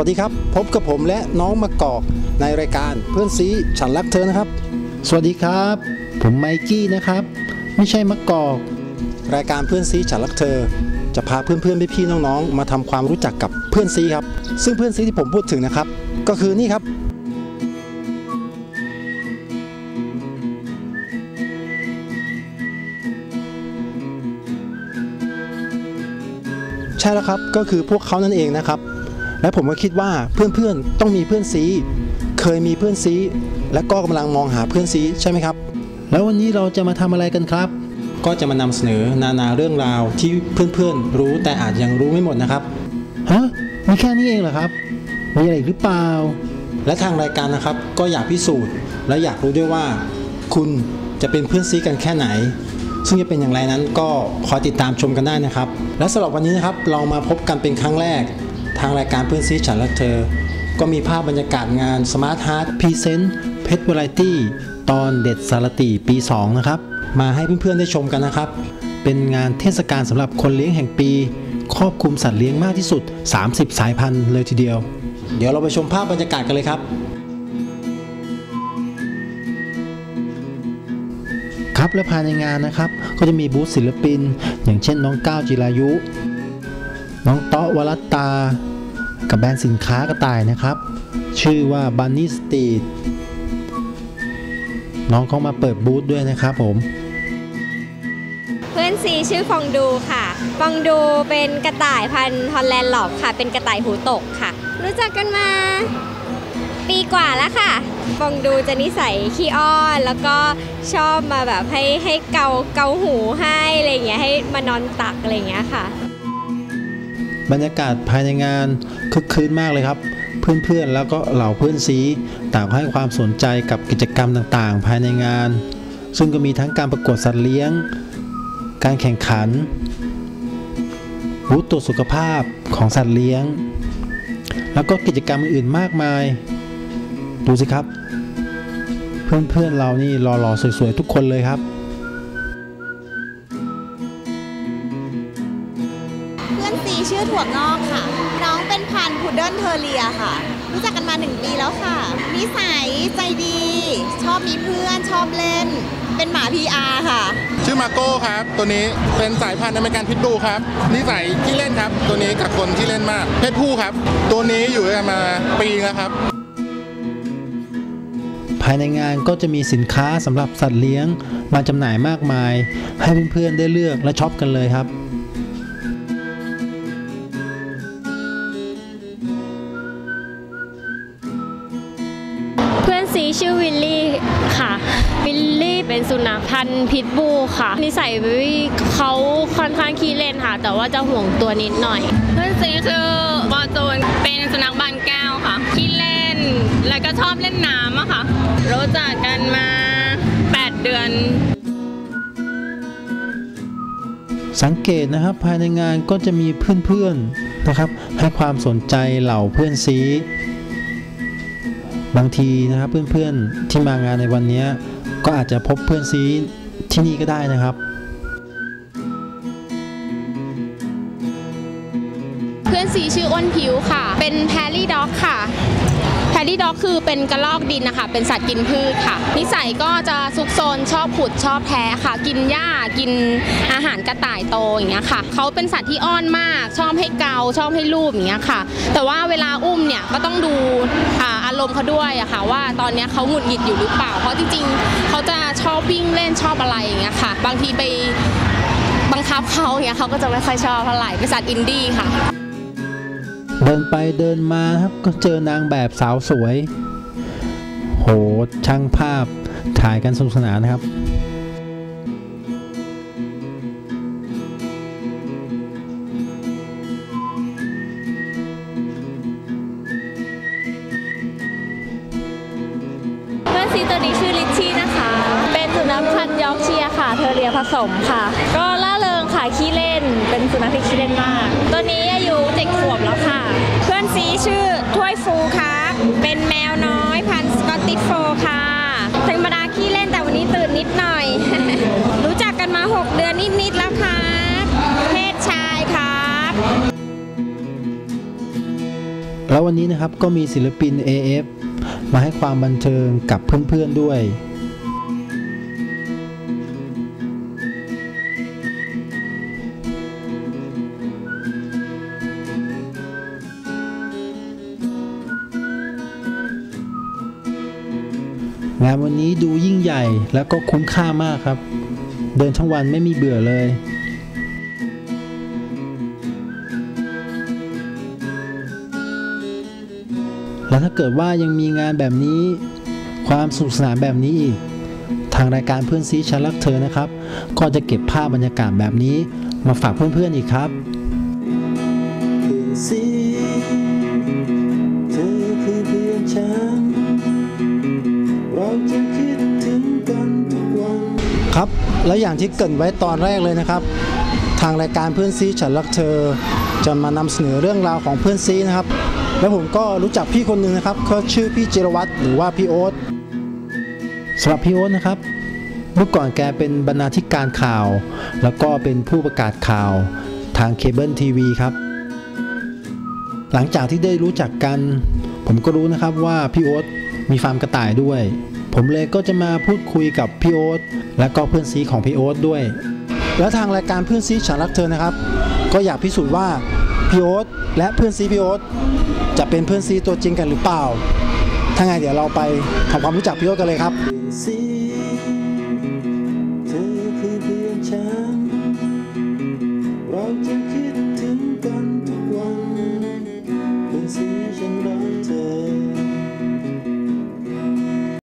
วัสดีครับ พบกับผมและน้องมะกอกในรายการเพื่อนซีฉันรักเธอนะครับ สวัสดีครับ ผมไมกี้นะครับ ไม่ใช่มะกอก รายการเพื่อนซีฉันรักเธอ จะพาเพื่อนๆพี่ๆน้องๆมาทำความรู้จักกับเพื่อนซีครับ ซึ่งเพื่อนซีที่ผมพูดถึงนะครับ ก็คือนี่ครับใช่แล้วครับก็คือพวกเขานั่นเองนะครับ และผมก็คิดว่าเพื่อนๆต้องมีเพื่อนซี เคยมีเพื่อนซี และก็กำลังมองหาเพื่อนซีใช่ไหมครับ แล้ววันนี้เราจะมาทำอะไรกันครับ ก็จะมานำเสนอนานาเรื่องราวที่เพื่อนๆรู้แต่อาจยังรู้ไม่หมดนะครับฮะมีแค่นี้เองเหรอครับ มีอะไรอีกหรือเปล่า และทางรายการนะครับก็อยากพิสูจน์ และอยากรู้ด้วยว่า คุณจะเป็นเพื่อนซีกันแค่ไหน ซึ่งจะเป็นอย่างไรนั้นก็คอยติดตามชมกันได้นะครับ และสำหรับวันนี้นะครับเรามาพบกันเป็นครั้งแรก ทางรายการเพื่อนซีฉันและเธอ ก็มีภาพบรรยากาศงาน Smart Heart พรีเซนต์เพชรวาไรตี้ตอนเด็ดสารตีปี 2 นะครับ มาให้เพื่อนๆได้ชมกันนะครับ เป็นงานเทศกาลสำหรับคนเลี้ยงแห่งปี ครอบคลุมสัตว์เลี้ยงมากที่สุด 30 สายพันธุ์เลยทีเดียว เดี๋ยวเราไปชมภาพบรรยากาศกันเลยครับครับและภายในงานนะครับ ก็จะมีบูธศิลปิน อย่างเช่นน้องก้าวจิรายุ น้องเตาะวรัตตา กับแบรนด์สินค้ากระต่ายนะครับ ชื่อว่า Bunny Street น้องเขามาเปิดบูธด้วยนะครับผมเพื่อนซีชื่อฟองดูค่ะ ฟองดูเป็นกระต่ายพันธุ์ฮอลแลนด์หลอบค่ะ เป็นกระต่ายหูตกค่ะ รู้จักกันมา ปีกว่าแล้วค่ะ ฟองดูจะนิสัยขี้อ้อน แล้วก็ชอบมาแบบให้ให้เกาเกาหูให้อะไรอย่างเงี้ยให้มานอนตักอะไรอย่างเงี้ยค่ะ บรรยากาศภายในงานคึกคืนมากเลยครับ เพื่อนๆแล้วก็เหล่าเพื่อนซีต่างให้ความสนใจกับกิจกรรมต่างๆ ภายในงาน ซึ่งก็มีทั้งการประกวดสัตว์เลี้ยง การแข่งขันบูธตรวจสุขภาพของสัตว์เลี้ยง แล้วก็กิจกรรมอื่นๆมากมาย ดูสิครับ เพื่อนๆเรานี่หล่อๆสวยๆทุกคนเลยครับ ซีชื่อถั่วงอกค่ะ น้องเป็นพันธุ์พุดเดิ้ลเทอร์เรียค่ะ รู้จักกันมาหนึ่งปีแล้วค่ะ นิสัยใจดี ชอบมีเพื่อน ชอบเล่น เป็นหมา PR ค่ะ ชื่อมาโก้ครับ ตัวนี้เป็นสายพันธุ์อเมริกันพิทบูลครับ นิสัยที่เล่นครับ ตัวนี้กับคนที่เล่นมาก เพศผู้ครับ ตัวนี้อยู่ด้วยกันมาปีแล้วครับภายในงานก็จะมีสินค้าสำหรับสัตว์เลี้ยง มาจำหน่ายมากมาย ให้เพื่อนๆได้เลือกและช็อปกันเลยครับ นซีชื่อวิลลี่ค่ะ วิลลี่เป็นสุนัขพันธุ์พิทบูลค่ะ นิสัยเขาค่อนข้างขี้เล่นค่ะ แต่ว่าจะห่วงตัวนิดหน่อย เพื่อนซีคือบอจูนเป็นสุนัขบานแก้วค่ะ ขี้เล่น แล้วก็ชอบเล่นน้ำอะค่ะ รู้จักกันมา 8 เดือนสังเกตนะครับภายในงานก็จะมีเพื่อนๆนะครับ ให้ความสนใจเหล่าเพื่อนซี บางทีนะครับเพื่อนๆที่มางานในวันนี้ก็อาจจะพบเพื่อนซีที่นี่ก็ได้นะครับ เพื่อนสีชื่ออ้นผิวค่ะ เป็นแพรรี่ด็อกค่ะ แพรรี่ด็อกคือเป็นกระรอกดินนะคะ เป็นสัตว์กินพืชค่ะ นิสัยก็จะซุกซนชอบขุดชอบแท้ค่ะ กินหญ้ากินอาหารกระต่ายโตอย่างเงี้ยค่ะเขาเป็นสัตว์ที่อ้อนมากชอบให้เกาชอบให้ลูบอย่างเงี้ยค่ะ แต่ว่าเวลาอุ้มเนี่ยก็ต้องดูอาอารมณ์เขาด้วยอะค่ะ ว่าตอนเนี้ยเขาหงุดหงิดอยู่หรือเปล่า เพราะจริงๆเขาจะชอบวิ่งเล่นชอบอะไรอย่างเงี้ยค่ะ บางทีไปบังคับเขาอย่างเงี้ยเขาก็จะไม่ค่อยชอบเท่าไหร่เป็นสัตว์อินดี้ค่ะ เดินไปเดินมาครับก็เจอนางแบบสาวสวย โหช่างภาพถ่ายกันสนุกสนานนะครับเพื่อนซีตัวนี้ชื่อลิชชี่นะคะ เป็นสุนัขพันธุ์ยอร์กเชียร์ค่ะ เทอเรียผสมค่ะ ก็ล่าเริงค่ะขี้เล่น เป็นสุนัขที่ขี้เล่นมาก ตัวนี้อายุเจ็ดขวบแล้วค่ะ ซีชื่อถ้วยฟูครับเป็นแมวน้อยพันสกอตติชโฟค่ะธรรมดาขี้เล่นแต่วันนี้ตื่นนิดหน่อย รู้จักกันมา 6 เดือนนิด ๆ แล้วครับเพศชายครับแล้ววันนี้นะครับก็มีศิลปิน AF มาให้ความบันเทิงกับเพื่อน ๆ ด้วย งานวันนี้ดูยิ่งใหญ่แล้วก็คุ้มค่ามากครับ เดินทั้งวันไม่มีเบื่อเลยแล้วถ้าเกิดว่ายังมีงานแบบนี้ ความสนุกสนานแบบนี้อีก ทางรายการเพื่อนซีฉันรักเธอนะครับ ก็จะเก็บภาพบรรยากาศแบบนี้ มาฝากเพื่อนๆอีกครับ แล้วอย่างที่เกรินไว้ตอนแรกเลยนะครับ ทางรายการเพื่อนซีฉันรักเธอ จะมานำเสนอเรื่องราวของเพื่อนซีนะครับ แล้วผมก็รู้จักพี่คนหนึ่งนะครับเขาชื่อพี่จิรวัตรหรือว่าพี่โอ๊ตสำหรับพี่โอ๊ตนะครับเมื่อก่อนแกเป็นบรรณาธิการข่าว แล้วก็เป็นผู้ประกาศข่าวทางเคเบิลทีวีครับ หลังจากที่ได้รู้จักกัน ผมก็รู้นะครับว่าพี่โอ๊ตมีฟาร์มกระต่ายด้วย ผมเลยก็จะมาพูดคุยกับพี่โอ๊ตและก็เพื่อนซีของพี่โอ๊ตด้วย แล้วทางรายการเพื่อนซีฉันรักเธอนะครับ ก็อยากพิสูจน์ว่าพี่โอ๊ตและเพื่อนซีพี่โอ๊ตจะเป็นเพื่อนซีตัวจริงกันหรือเปล่าถ้าไงเดี๋ยวเราไปทำความรู้จักพี่โอ๊ตกันเลยครับ